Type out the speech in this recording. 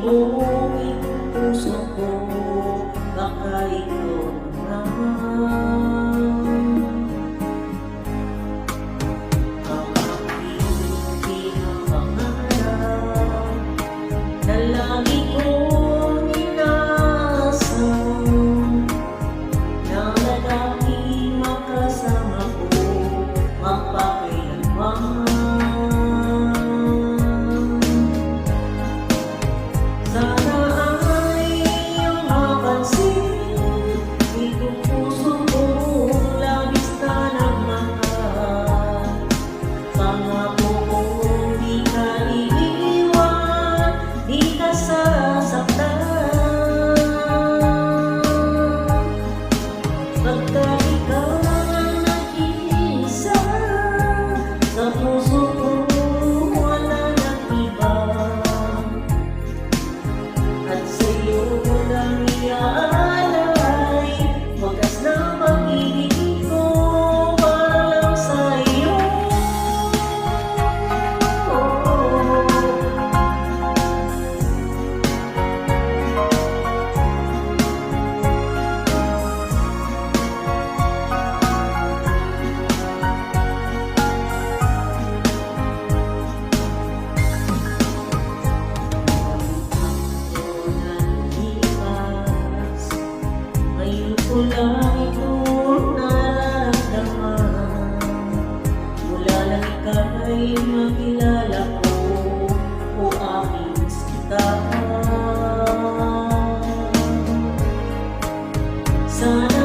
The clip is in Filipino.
不 ay makilala ko o aking sitahan. Sana